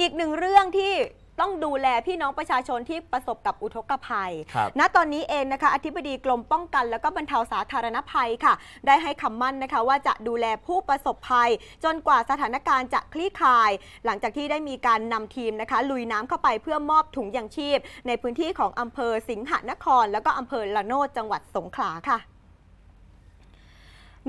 อีกหนึ่งเรื่องที่ต้องดูแลพี่น้องประชาชนที่ประสบกับอุทกภัยครับณตอนนี้เองนะคะ อธิบดีกรมป้องกันและก็บรรเทาสาธารณภัยค่ะ ได้ให้คำมั่นนะคะว่าจะดูแลผู้ประสบภัย จนกว่าสถานการณ์จะคลี่คลาย หลังจากที่ได้มีการนำทีมนะคะ ลุยน้ำเข้าไปเพื่อมอบถุงยางชีพ ในพื้นที่ของอำเภอสิงหนคร แล้วก็อำเภอละโนดจังหวัดสงขลาค่ะ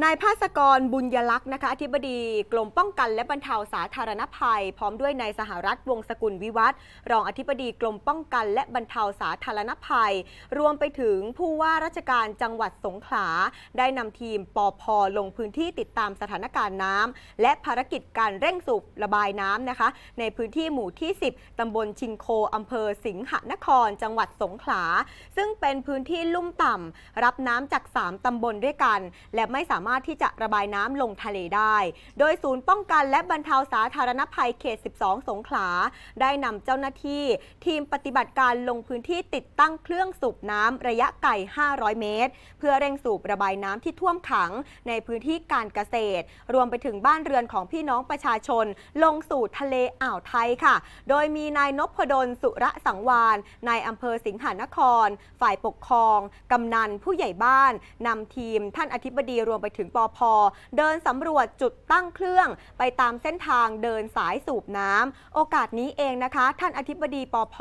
นายภาสกรบุญยลักษณ์นะคะอธิบดีกรมป้องกันและบรรเทาสาธารณภัย พร้อมด้วยนายสหรัฐวงศ์สกุลวิวัฒนรองอธิบดีกรมป้องกันและบรรเทาสาธารณภัย รวมไปถึงผู้ว่าราชการจังหวัดสงขลา ได้นำทีมปอพลงพื้นที่ติดตามสถานการณ์น้ำและภารกิจการเร่งสูบระบายน้ำนะคะ ในพื้นที่หมู่ที่ 10ตำบลชิงโคอำเภอสิงหนคร จังหวัดสงขลา ซึ่งเป็นพื้นที่ลุ่มต่ำรับน้ำจาก 3ตำบลด้วยกัน และไม่สามารถที่จะระบายน้ำลงทะเลได้ โดยศูนย์ป้องกันและบรรเทาสาธารณภัยเขต 12 สงขลา ได้นำเจ้าหน้าที่ ทีมปฏิบัติการลงพื้นที่ติดตั้งเครื่องสูบน้ำระยะไกล 500 เมตร เพื่อเร่งสูบระบายน้ำที่ท่วมขังในพื้นที่การเกษตร รวมไปถึงบ้านเรือนของพี่น้องประชาชน ลงสู่ทะเลอ่าวไทยค่ะ โดยมีนายนพดลสุระสังวานนายอำเภอสิงหานคร ฝ่ายปกครอง กำนันผู้ใหญ่บ้านนำทีมท่านอธิบดีรวมไปถึงปอพเดินสำรวจจุดตั้งเครื่องไปตามเส้นทางเดินสายสูบน้ำโอกาสนี้เองนะคะ ท่านอธิบดีปอพ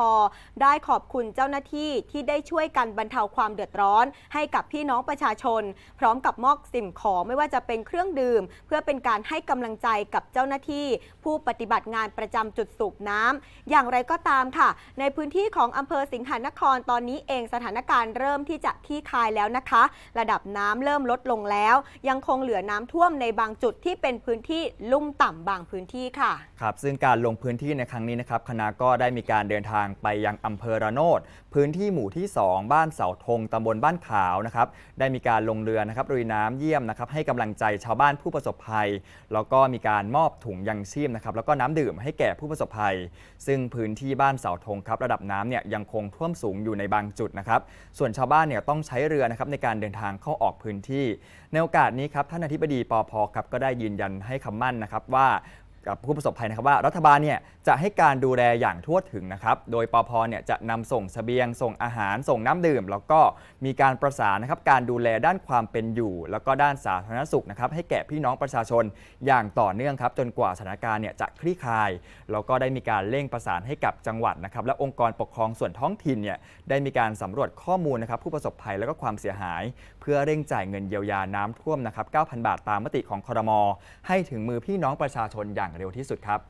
ได้ขอบคุณเจ้าหน้าที่ที่ได้ช่วยกันบรรเทาความเดือดร้อน ให้กับพี่น้องประชาชน พร้อมกับมอบสิ่งของไม่ว่าจะเป็นเครื่องดื่ม เพื่อเป็นการให้กำลังใจกับเจ้าหน้าที่ ผู้ปฏิบัติงานประจำจุดสูบน้ำอย่างไรก็ตามค่ะ ในพื้นที่ของอำเภอสิงหานครตอนนี้เองสถานการณ์เริ่มที่จะคลี่คลายแล้วนะคะ ระดับน้ำเริ่มลดลงแล้วยังคงเหลือน้ำท่วมในบางจุดที่เป็นพื้นที่ลุ่มต่ำบางพื้นที่ค่ะครับซึ่งการลงพื้นที่ในครั้งนี้นะครับคณะก็ได้มีการเดินทางไปยังอำเภอระโนดพื้นที่หมู่ที่ 2 บ้านเสาธงตำบลบ้านขาวนะครับได้มีการลงเรือนะครับลุยน้ำเยี่ยมนะครับให้กำลังใจชาวบ้านผู้ประสบภัย แล้วก็มีการมอบถุงยังชีพนะครับแล้วก็น้ำดื่มให้แก่ผู้ประสบภัย ซึ่งพื้นที่บ้านเสาธงครับระดับน้ำเนี่ยยังคงท่วมสูงอยู่ในบางจุดนะครับส่วนชาวบ้านเนี่ยต้องใช้เรือนะครับในการเดินทางเข้าออกพื้นที่ ในโอกาสนี้ครับท่านอธิบดีปอพครับก็ได้ยืนยันให้คำมั่นนะครับว่า กับผู้ประสบภัยนะครับว่ารัฐบาลเนี่ยจะให้การดูแลอย่างทั่วถึงนะครับ โดยปอพเนี่ยจะนำส่งเสบียง ส่งอาหาร ส่งน้ำดื่ม แล้วก็มีการประสานนะครับการดูแลด้านความเป็นอยู่ แล้วก็ด้านสาธารณสุขนะครับให้แก่พี่น้องประชาชนอย่างต่อเนื่องครับจนกว่าสถานการณ์เนี่ยจะคลี่คลาย แล้วก็ได้มีการเร่งประสานให้กับจังหวัดนะครับและองค์กรปกครองส่วนท้องถิ่นเนี่ยได้มีการสำรวจข้อมูลนะครับผู้ประสบภัยแล้วก็ความเสียหาย เพื่อเร่งจ่ายเงินเยียวยาน้ำท่วมนะครับ9,000 บาทตามมติของคอรมอให้ถึงมือพี่น้องประชาชนอย่างอย่างเร็วที่สุดครับ